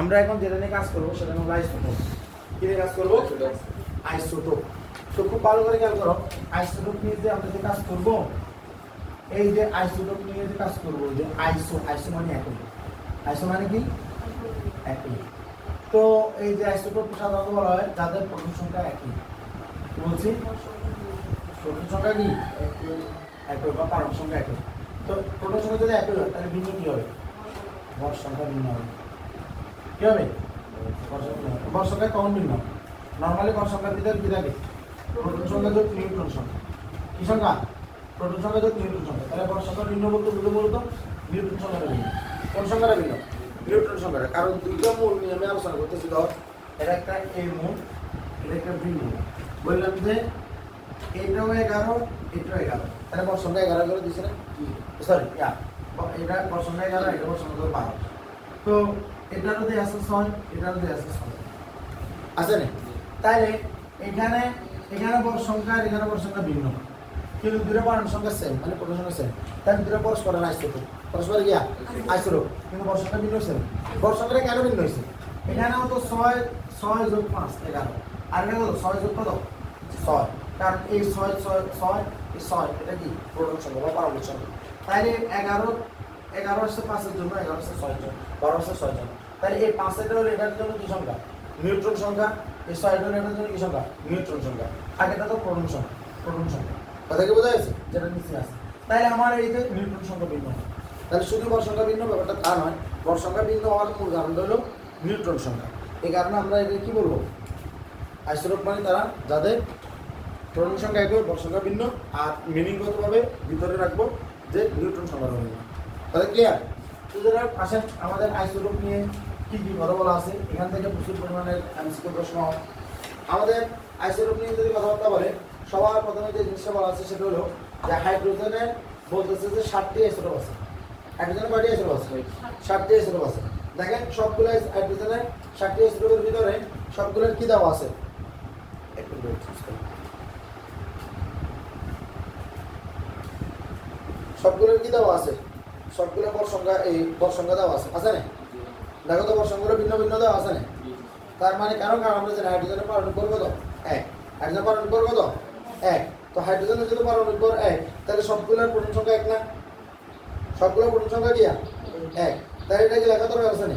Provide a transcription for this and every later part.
আমরা এখন যেটা নিয়ে কাজ করব সেটা হলো আইসোটোপ। কি নিয়ে কাজ করব? আইসোটোপ। তো খুব ভালো করে খেয়াল করো, আইসোটোপ নিয়ে যে আমরা যে কাজ করব, এই যে আইসোটোপ নিয়ে যে কাজ করব, যে আইসো আইসো মানে একই আইসো মানে কি? একই তো এই যে আইসোটোপ সাধারণত বলা হয়, যাদের প্রথম সংখ্যা একই বলছি? প্রোটন সংখ্যা কি? একই বা পারমাণবিক সংখ্যা একই তো প্রোটন সংখ্যা যদি একই হয়, তাহলে ভিন্ন কি হবে? ভর সংখ্যা ভিন্ন হবে। কি হবে ভর সংখ্যা ভিন্ন কখন ভিন্ন নর্মালি ভর সংখ্যার ভিতরে কি থাকে? প্রোটন সংখ্যা যোগ নিউট্রন সংখ্যা। কি সংখ্যা? প্রোটন সংখ্যা যোগ নিউট্রন সংখ্যা। তাহলে ভর সংখ্যা ভিন্ন বলতে বুঝে বলতো? নিউট্রন সংখ্যাটা ভিন্ন। কোন সংখ্যাটা ভিন্ন? নিউট্রন সংখ্যাটা। কারণ দুইটা মূল নিয়মে আলোচনা করতেছি, ধর, এটা একটা এ মূল, এটা একটা বি মূল। বললাম যে এটাও এগারো এটাও এগারো। তাহলে সংখ্যা এগারো এগারো দিছে না? সরি এটা ভর এগারো, এটা সংখ্যা বারো। তো এটারও দিয়ে আছে ছয় এটারও দিয়ে আছে ছয় আছে না। তাইলে এখানে এখানে বড় সংখ্যা আর এখানে বড় সংখ্যা ভিন্ন। কিন্তু দুটো বানান সংখ্যা সেম মানে প্রথম সংখ্যা সেম তাই দুটো পরস্পর আসছে তো পরস্পর গিয়া আসছিল কিন্তু বড় সংখ্যা ভিন্ন সেম বড় সংখ্যাটা কেন ভিন্ন হয়েছে এখানেও তো ছয় ছয় যোগ পাঁচ এগারো। আর এখানে কত ছয় যোগ কত? ছয়। কারণ এই ছয় ছয় ছয় এই ছয় এটা কি? প্রথম সংখ্যা বা সংখ্যা। তাইলে এগারো এগারো আসছে পাঁচের জন্য এগারো আসছে ছয় জন বারো আসছে ছয় জন। তাহলে এই পাঁচের হলো এটার জন্য কি সংখ্যা? নিউট্রন সংখ্যা। এই ছয়টা এটার জন্য কি সংখ্যা? নিউট্রন সংখ্যা। আগেটা তো প্রোটন সংখ্যা প্রোটন সংখ্যা। কথা কি বোঝা যাচ্ছে যেটা নিচে আছে। তাহলে আমার এই যে নিউট্রন সংখ্যা ভিন্ন। তাহলে শুধু বর ভিন্ন, ব্যাপারটা তা নয়। বর সংখ্যা ভিন্ন হওয়ার মূল কারণ হলো নিউট্রন সংখ্যা। এই কারণে আমরা এটা কি বলব? আইসোরোপ মানে তারা যাদের প্রোটন সংখ্যা একই বর ভিন্ন, আর মিনিংগতভাবে ভিতরে রাখব? যে নিউট্রন সংখ্যা ভিন্ন তাহলে ক্লিয়ার সুতরাং আসেন আমাদের আইসোরোপ নিয়ে কি কি কথা বলা আছে। এখান থেকে প্রচুর পরিমাণের এমসিকিউ প্রশ্ন। আমাদের আইসোরোপ নিয়ে যদি কথাবার্তা বলে সবার প্রথমে যে জিনিসটা বলা আছে সেটা হলো যে হাইড্রোজেনের বলতেছে যে ষাটটি আইসোরোপ আছে। হাইড্রোজেনের কয়টি আইসোরোপ আছে? ষাটটি আইসোরোপ আছে। দেখেন সবগুলো হাইড্রোজেনের ষাটটি আইসোরোপের ভিতরে সবগুলোর কি দেওয়া আছে. সবগুলোর কি দেওয়া আছে? সবগুলো সংখ্যা এই বর সংখ্যা দেওয়া আছে। আছে না? দেখো তো সংখ্যাগুলো ভিন্ন ভিন্ন দেওয়া আছে না? তার মানে কারণ কারণ আমরা জানি হাইড্রোজেনের পারমাণবিক ভর কত এক। হাইড্রোজেনের পারমাণবিক ভর কত এক। তো হাইড্রোজেনের যদি পারমাণবিক ভর এক, তাহলে সবগুলোর প্রোটন সংখ্যা এক না? সবগুলোর প্রোটন সংখ্যা কি এক। তাহলে এটা কি লেখা দরকার আছে না?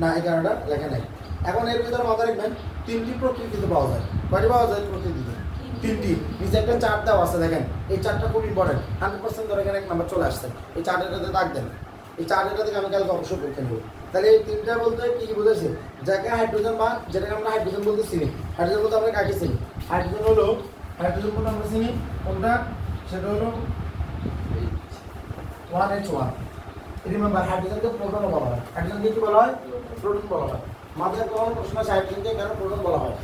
না, এই কারণটা লেখা নাই। এখন এর ভিতরে মাথা রাখবেন, তিনটি প্রকৃতিতে পাওয়া যায়। কয়টি পাওয়া যায়? প্রকৃতিতে। তিনটি। নিচে একটা চার্ট দেওয়া আছে, দেখেন। এই চার্টটা খুব ইম্পর্টেন্ট হান্ড্রেড পার্সেন্ট ধরে এখানে এক নাম্বার চলে আসছে। এই চার্টেটাতে দাগ দেন। এই চার্টেটা থেকে আমি কালকে অবশ্যই পরীক্ষা নেব তাহলে এই তিনটা বলতে কি কি বুঝেছে? যাকে হাইড্রোজেন বা যেটাকে আমরা হাইড্রোজেন বলতে চিনি। হাইড্রোজেন বলতে আমরা কাকে চিনি? হাইড্রোজেন হলো হাইড্রোজেন বলতে আমরা চিনি কোনটা? সেটা হলো ওয়ান এইচ ওয়ান রিমেম্বার হাইড্রোজেনকে প্রোটন বলা হয়। হাইড্রোজেনকে কি বলা হয়? প্রোটন বলা হয়। মাথায় কখন প্রশ্ন আছে হাইড্রোজেনকে কেন প্রোটন বলা হয়?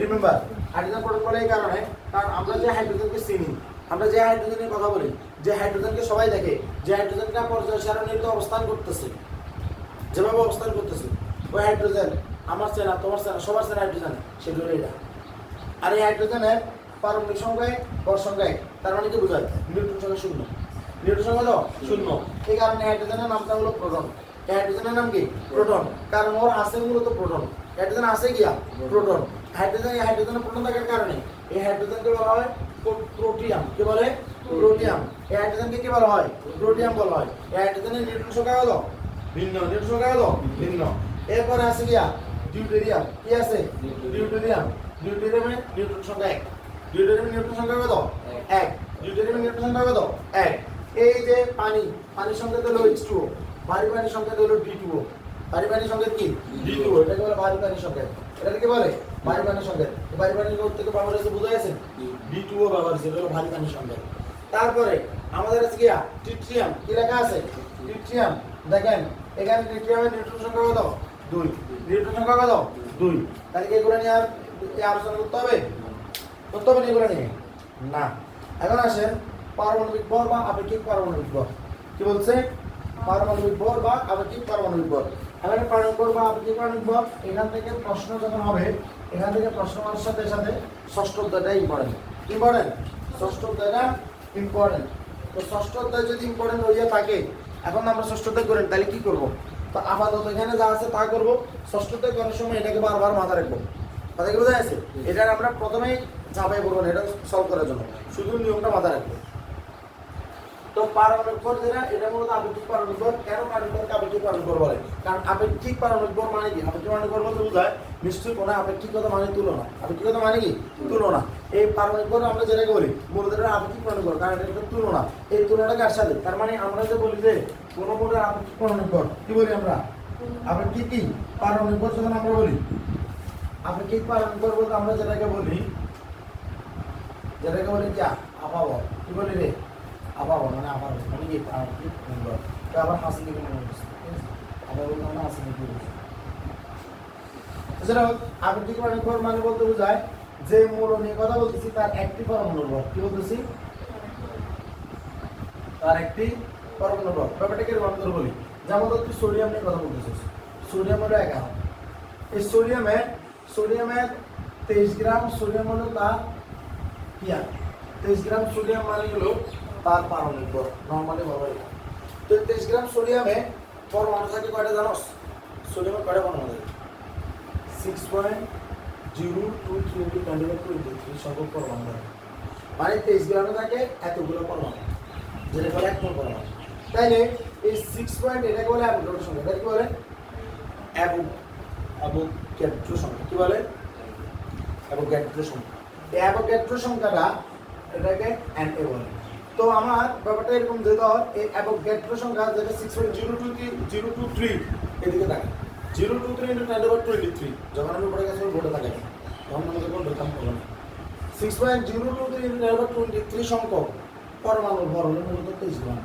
রিমেম্বার হাইড্রোজেন প্রোটন বলে এই কারণে কারণ আমরা যে হাইড্রোজেনকে চিনি, আমরা যে হাইড্রোজেনের কথা বলি, যে হাইড্রোজেনকে সবাই দেখে, যে হাইড্রোজেনটা পর্যায় সারণীতে অবস্থান করতেছে, যেভাবে অবস্থান করতেছে, ওই হাইড্রোজেন আমার চেনা, তোমার চেনা, সবার চেনা হাইড্রোজেন, সেগুলো এটা আর এই হাইড্রোজেনের পারমাণবিক সংখ্যায় এক সংখ্যায় তার মানে কি বোঝায়? নিউট্রন সংখ্যা শূন্য। নিউট্রন সংখ্যা তো শূন্য। এই কারণে হাইড্রোজেনের নামটা হলো প্রোটন। হাইড্রোজেনের নাম কি? প্রোটন। কারণ ওর আছে মূলত প্রোটন। হাইড্রোজেন আছে গিয়া প্রোটন। হাইড্রোজেন হাইড্রোজেনের প্রোটন থাকার কারণে এই হাইড্রোজেনকে বলা হয় প্রো- প্রোটিয়াম কি বলে? প্রোটিয়াম এই হাইড্রোজেনকে কি বলা হয়? প্রোটিয়াম বলা হয়। এই হাইড্রোজেনের নিউট্রন সংখ্যা হলো ভিন্ন। নিউট্রন সংখ্যা হলো ভিন্ন। এরপরে আছে গিয়া ডিউটেরিয়াম কি আছে? ডিউটেরিয়াম ডিউটেরিয়ামের নিউট্রন সংখ্যা এক। ডিউটেরিয়ামের নিউট্রন সংখ্যা কত? এক। ডিউটেরিয়ামের নিউট্রন সংখ্যা কত? এক। এই যে পানি, পানির সংখ্যা হলো এইচ টু ভারী পানির সংখ্যা হলো ডি টু ভারী পানির সংখ্যা কি? ডি টু এটাকে বলে ভারী পানির সংখ্যা। এটাকে বলে? ভারী পানির সংখ্যা। এই পানির কোথ থেকে ব্যবহার হয়েছে বুঝা গেছে হলো ভারী পানির সংখ্যা তারপরে আমাদের আছে কি ট্রিট্রিয়াম কি লেখা আছে? ট্রিট্রিয়াম দেখেন, এখানে ট্রিট্রিয়ামের নিউট্রন সংখ্যা কত? দুই। নিউট্রন সংখ্যা কত? দুই। তাহলে কি এগুলো নিয়ে আর আলোচনা করতে হবে? করতে হবে এগুলো নিয়ে? না। এখন আসেন, পারমাণবিক ভর বা আপেক্ষিক পারমাণবিক ভর। কি বলছে? পারমাণবিক ভর বা আপেক্ষিক পারমাণবিক ভর। এখানে পারমাণবিক ভর বা আপেক্ষিক পারমাণবিক ভর, এখান থেকে প্রশ্ন যখন হবে এখান থেকে প্রশ্ন হওয়ার সাথে সাথে ষষ্ঠ অধ্যায়টা ইম্পর্টেন্ট ইম্পর্টেন্ট ষষ্ঠ অধ্যায়টা ইম্পর্টেন্ট তো ষষ্ঠ অধ্যায় যদি ইম্পর্টেন্ট হইয়া থাকে, এখন আমরা ষষ্ঠ অধ্যায় করেন, তাহলে কি করব? তো আপাতত এখানে যা আছে তা করব। ষষ্ঠতে করার সময় এটাকে বারবার মাথা রাখব। কথা কি বোঝা যাচ্ছে এটা আমরা প্রথমেই ঝাঁপাই করব না, এটা সলভ করার জন্য। শুধু নিয়মটা মাথা রাখব। তো পারমাণবিক ভর যেটা, এটা মূলত আপেক্ষিক পারমাণবিক ভর কেন পারমাণবিক আপেক্ষিক পারমাণবিক ভর বলে? কারণ আপেক্ষিক পারমাণবিক ভর মানে কি? আপেক্ষিক পারমাণবিক ভর বলতে বোঝায় নিশ্চয়ই কোনো আপেক্ষিকতা মানে তুলনা। আপেক্ষিকতা মানে কি? তুলনা। এই পারমাণবিক ভর আমরা যেটাকে বলি, মূলত এটা আপেক্ষিক পারমাণবিক ভর কারণ এটা একটা তুলনা। এই তুলনাটা কার সাথে? তার মানে আমরা যে বলি যে কোনো মোটের আপেক্ষিক পারমাণবিক ভর কি বলি আমরা? আপেক্ষিক কি? পারমাণবিক ভর যখন আমরা বলি, আপেক্ষিক পারমাণবিক ভর বলতে আমরা যেটাকে বলি যেটাকে বলি কি? আপাবর কি বলি রে? আবার মানে মানে কি আপেক্ষিক ভর তো আবার হাসি দিকে মনে হচ্ছে? আবার বলতে আমরা হাসি দিকে এছাড়াও আপেক্ষিক পারমাণবিক ভর মানে বলতে বোঝায় যে মূল নিয়ে কথা বলতেছি, তার একটি পরমাণুর ভর কি বলতেছি? তার একটি পরমাণু ভর ব্যাপারটাকে রূপান্তর বলি? যেমন ধর তুই সোডিয়াম নিয়ে কথা বলতেছিস। সোডিয়াম হলো এগারো এই সোডিয়ামের সোডিয়ামের তেইশ গ্রাম সোডিয়াম হলো তার কি তেইশ গ্রাম সোডিয়াম মানে হলো তার পারমাণবিক ভর নর্মালি বলা হয়। তো তেইশ গ্রাম সোডিয়ামে পরমাণু থাকে কয়টা জানোস? সোডিয়ামে কয়টা পরমাণু থাকে six point zero two three into twenty five twenty three সংখ্যক পরমাণু। থাকে মানে তেইশ গ্রামে থাকে এতগুলো পরমাণু যেটা বলে এক নম্বর পরমাণু। তাইলে এই সিক্স পয়েন্ট এটাকে বলে অ্যাভোগাড্রো সংখ্যা এটা কি বলে? অ্যাভো অ্যাভোগাড্রো সংখ্যা কি বলে? অ্যাভোগাড্রো সংখ্যা। এই অ্যাভোগাড্রো সংখ্যাটা এটাকে এ বলে। তো আমার ব্যাপারটা এরকম যে ধর এই অ্যাভোগাড্রো সংখ্যা যেটা six point zero two three zero two three এদিকে থাকে। Zero two three into ten over twenty three যখন আমি পড়ে গেছি বোর্ডে থাকে। তখন আমাকে কোনো রেখাম করব না। Six point zero two three into ten over twenty three সংখ্যক পরমাণুর ভর হলো মূলত তেইশ গ্রাম।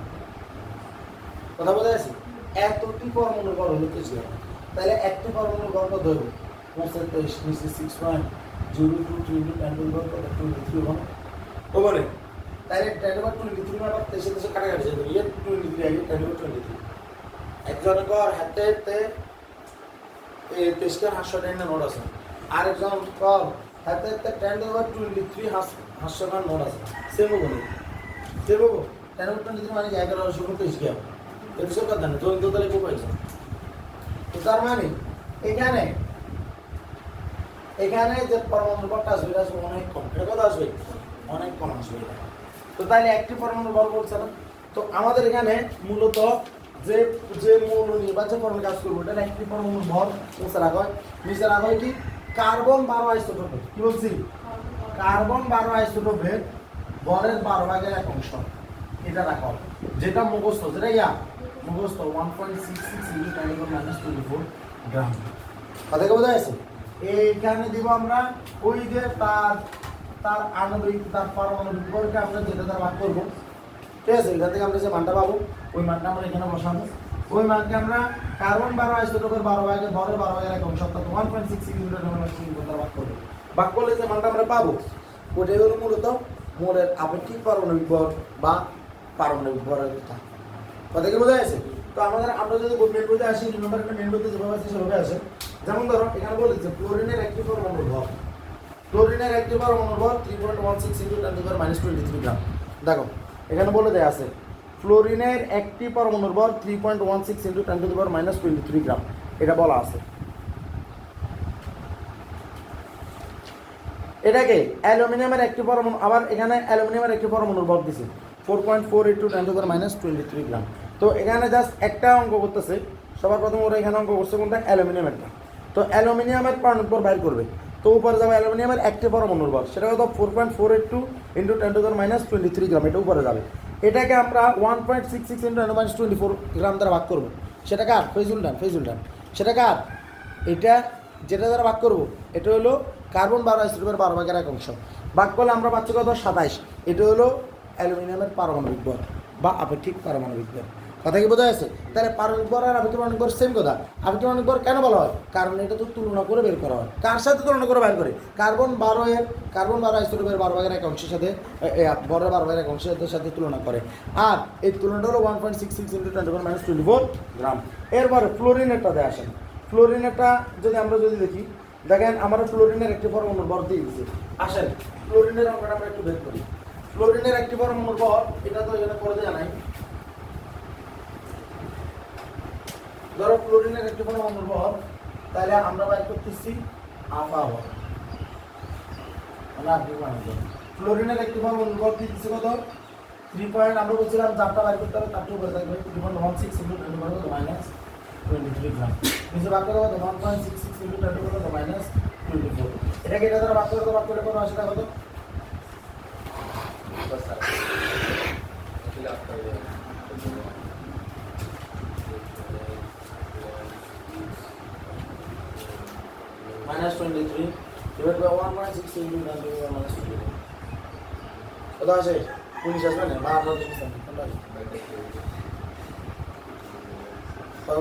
কথা বোঝা যাচ্ছে এতটি পরমাণুর ভর হলো তেইশ গ্রাম। তাহলে একটি পরমাণুর ভর কত হবে পঁচাত্তর তেইশ, নিচে six point zero two three into ten over twenty three ওখানে ওভারে তাহলে টেন ওভার টোয়েন্টি থ্রি মানে তেইশে তেইশে কাটাকাটি যাবে। ইয়ে twenty three ten over twenty three একজনের ঘর হাতে হাতে এই তেইশটার হাস্য টেনের নোট আছে। আরেকজন কর হাতে হাতে টেন ওভার টোয়েন্টি থ্রি হাস্য গান নোট আছে। হব সেম হব টেন ওভার টোয়েন্টি থ্রি মানে কি এগারো ষোলো তেইশ গিয়া একুশের কথা না চোদ্দ তাহলে খুব পাইছে। তো তার মানে এখানে এখানে যে পরমাণু বলটা আসবে এটা অনেক কম। এটা কত আসবে? অনেক কম আসবে। তো তাহলে একটি পরমাণু বল বলছে না? তো আমাদের এখানে মূলত যে যে মৌল যে পরমাণু কাজ করব এটা একটি পরমাণু ভর নিচে রাখা হয়। নিচে রাখা হয় কি? কার্বন বারো আইসোটোপে কি বলছি? কার্বন বারো আইসোটোপে বরের বারো ভাগের এক অংশ। এটা রাখা যেটা মুখস্থ, যেটা ইয়া? মুখস্থ one point six six into ten minus twenty four gram কথাকে বোঝা যাচ্ছে এইখানে দিব আমরা ওই যে তার তার আণবিক তার পারমাণবিক ভরকে আমরা যেটা তার ভাগ করব। ঠিক আছে, এখান থেকে আমরা যে মানটা পাবো, ওই মানটা আমরা এখানে বসাবো। ওই মানকে আমরা কার্বন বারো আইসোটোপের বারো ভাগে ভরের বারো ভাগের এক অর্থাৎ ওয়ান পয়েন্ট সিক্স সিক্স ভাগ করব। ভাগ করলে যে মানটা আমরা পাবো ওটাই হলো মূলত মোড়ের আপেক্ষিক পারমাণবিক ভর বা পারমাণবিক ভরের কথা। কথা কি বোঝা যাচ্ছে তো আমাদের, আমরা যদি মেন বইতে আসি নম্বর মেন বইতে যেভাবে আছে সেভাবে আসে। যেমন ধরো, এখানে বলেছে ক্লোরিনের একটি পরমাণুর ভর। ক্লোরিনের একটি পরমাণুর ভর three point one six into ten two minus twenty three gram. দেখো, এখানে বলে দেয়া আছে ফ্লোরিনের একটি পরমাণুর ভর three point one six into ten two minus twenty three gram. এটা বলা আছে। এটাকে অ্যালুমিনিয়ামের একটি পরমাণু, আবার এখানে অ্যালুমিনিয়ামের একটি পরমাণুর ভর দিছে, four point four eight two ten two minus twenty three gram. তো এখানে জাস্ট একটা অঙ্ক করতেছে, সবার প্রথম ওরা এখানে অঙ্ক করছে কোনটা? অ্যালুমিনিয়ামেরটা। তো অ্যালুমিনিয়ামের ভর বাইর করবে। তো উপরে যাবে অ্যালুমিনিয়ামের একটি পরমাণুর ভর সেটা কত four point four eight two into ten two minus twenty three gram এটা উপরে যাবে। এটাকে আমরা one point six six into ten minus twenty four gram দ্বারা ভাগ করব। সেটা কার ফেজুল ডান ফেজুল ডান সেটা কার এটা যেটা দ্বারা ভাগ করব, এটা হলো কার্বন বারো আইসোটোপের বারো ভাগের এক অংশ। ভাগ করলে আমরা পাচ্ছি কত? সাতাইশ। এটা হলো অ্যালুমিনিয়ামের পারমাণবিক ভর বা আপেক্ষিক পারমাণবিক ভর কথা কি বোঝা যাচ্ছে? তাহলে পারমাণবিক ভর আর পারমাণবিক ভর সেম কথা। পারমাণবিক ভর কেন বলা হয়? কারণ এটা তো তুলনা করে বের করা হয়। কার সাথে তুলনা করে বের করে? কার্বন বারো এর কার্বন বারো আইসোটোপের বারো ভাগের এক অংশের সাথে বরের বারো ভাগের এক অংশের সাথে তুলনা করে। আর এই তুলনাটা হলো one point six six into twenty four minus twenty four gram এরপরে ফ্লোরিনেরটাতে আসেন। ফ্লোরিনেরটা যদি আমরা যদি দেখি, দেখেন আমরা ফ্লোরিনের একটি পরমাণুর ভর দিয়ে দিচ্ছি আসেন ফ্লোরিনের অঙ্কটা আমরা একটু বের করি। ফ্লোরিনের একটি পরমাণুর ভর এটা তো এখানে করে দেওয়া নাই। ধরো ক্লোরিনের একটি পরমাণুর ভর তাহলে আমরা বাইর করতেছি আফা আপনি বানাবো ক্লোরিনের একটি পরমাণুর ভর দিতেছি কত? থ্রি পয়েন্ট আমরা বলছিলাম চারটা বাইর করতে হবে তার টু উপরে থাকবে। Three point one six into ten কত? মাইনাস টোয়েন্টি থ্রি গ্রাম নিচে বাক্য দেবো one point six six into ten কত? মাইনাস টোয়েন্টি ফোর এটাকে এটা দ্বারা বাক্য করতে বাক্য কত আসে কত? Minus 23 divided by 1.6 into 10 to the power minus 23 কত আছে 19 আসবে না বা 18 জিনিস আছে কোনটা আছে? কত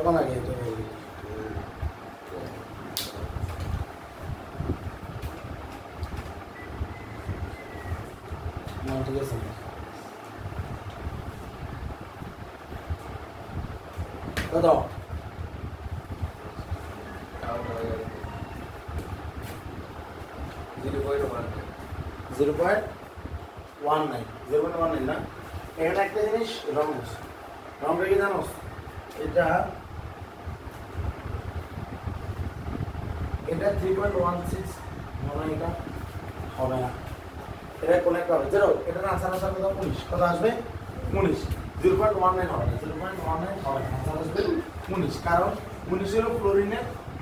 কম zero point one nine, zero point one nine না? এখানে একটা জিনিস রং রংটা কি এটা এটা থ্রি পয়েন্ট ওয়ান সিক্স মনে হয় এটা হবে না। এটা কোনেক্ট হবে। জিরো এটা আনসার আসার কথা উনিশ। আসবে? উনিশ। জিরো পয়েন্ট ওয়ান নাইন হবে না। জিরো পয়েন্ট ওয়ান নাইন হবে না। আনসার আসবে উনিশ। কারণ উনিশ হলো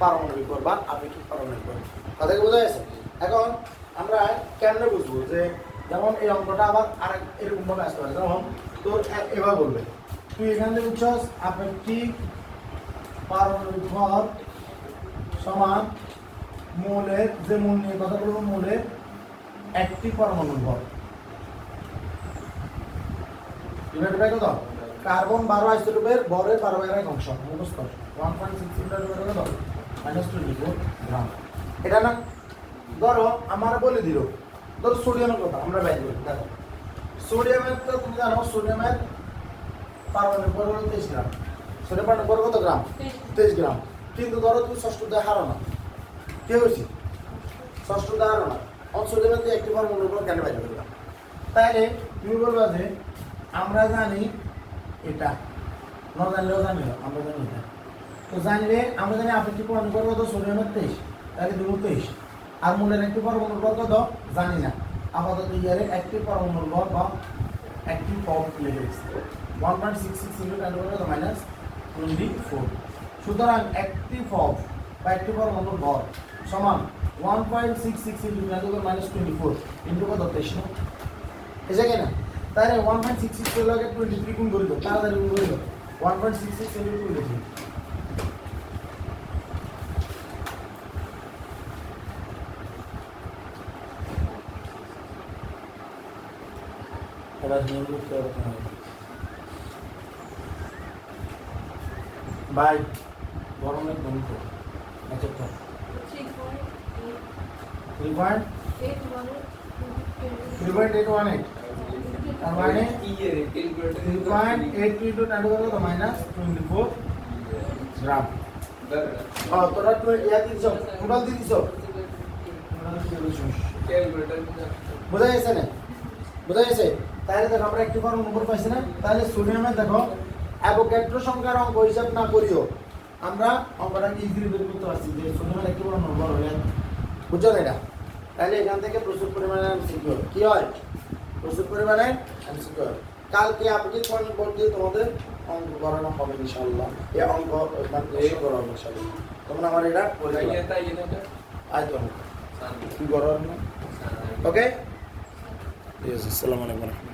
পারমাণবিক ভর বা আপেক্ষিক পারমাণবিক ভর কথা কি বোঝা গেছে? এখন আমরা কেমনে বুঝব যে যেমন এই অঙ্কটা আবার আরেক এরকম ভাবে আসতে পারে, যেমন তোর এবার বলবে, তুই এখান থেকে বুঝছস আপেক্ষিক পারমাণবিক ভর সমান মৌলের, যে মূল নিয়ে কথা বলব, মৌলের একটি পরমাণুর ভর বাই কত? কার্বন বারো আইসোটোপের ভরের বারো এক অংশ মুখস্থ ওয়ান পয়েন্ট সিক্স কত? মাইনাস গ্রাম এটা না ধরো আমার বলে দিল। ধরো সোডিয়ামের কথা আমরা বাইর করি দেখো। সোডিয়ামের তো তুমি জানো সোডিয়ামের পারমাণবিক ভর হলো তেইশ গ্রাম। সোডিয়াম পারমাণবিক কত গ্রাম? তেইশ। গ্রাম। কিন্তু ধরো তুমি ষষ্ঠ দেয় হারো না। কে হয়েছে? ষষ্ঠ দেয় হারো না। অংশদের দিয়ে একটি পরমাণুর উপর কেন বাইরে করলাম তাহলে তুমি বলবা যে আমরা জানি এটা। না জানলেও জানি না, আমরা জানি এটা। তো জানলে আমরা জানি আপেক্ষিক পরমাণু করব তো সোডিয়ামের তেইশ। তাহলে দিব তেইশ। আর মূলের একটি পরমাণুর বর কত জানি না। আপাতত ইয়ারে একটি পরমাণুর বর বা একটি দিচ্ছি one point six six into ten কত মাইনাস টোয়েন্টি ফোর সুতরাং একটি ফর্ম বা একটি পরমাণুর ভর সমান one point six six into ten two minus twenty four into কত? তেইশ। এসে কিনা? তাহলে ওয়ান পয়েন্ট সিক্স সিক্স লগে টোয়েন্টি থ্রি গুণ করে দাও তাড়াতাড়ি গুণ করে দাও one point six six into twenty three এবার নিয়ম করতে হবে তোমার ভাই গরমের গণিত আচ্ছা তো three point three point eight one eight তার মানে three point eight two into ten কত মাইনাস টোয়েন্টি ফোর গ্রাম ও তোরা তো ইয়া দিছ টোটাল দিয়ে দিছ বোঝা গেছে না বোঝা গেছে তাহলে দেখো আমরা একটু ফর্ম নম্বর পাইছি না? তাহলে সোডিয়ামে দেখো অ্যাভোক্যাড্রো সংখ্যার অঙ্ক হিসাব না করিও আমরা অঙ্কটা ইজিলি বের করতে পারছি? যে সোডিয়ামের একটি বড় নম্বর হলে। বুঝছ এটা? তাহলে এখান থেকে প্রচুর পরিমাণে এমসিকিউ কি হয়? প্রচুর পরিমাণে হয় কালকে আপনি কোন দিয়ে তোমাদের অঙ্ক করানো হবে ইনশাআল্লাহ? এই অঙ্ক মানে এই করা হবে ইনশাআল্লাহ। তোমরা আমার এটা আজ তো। কি করো ওকে আসসালামু আলাইকুম।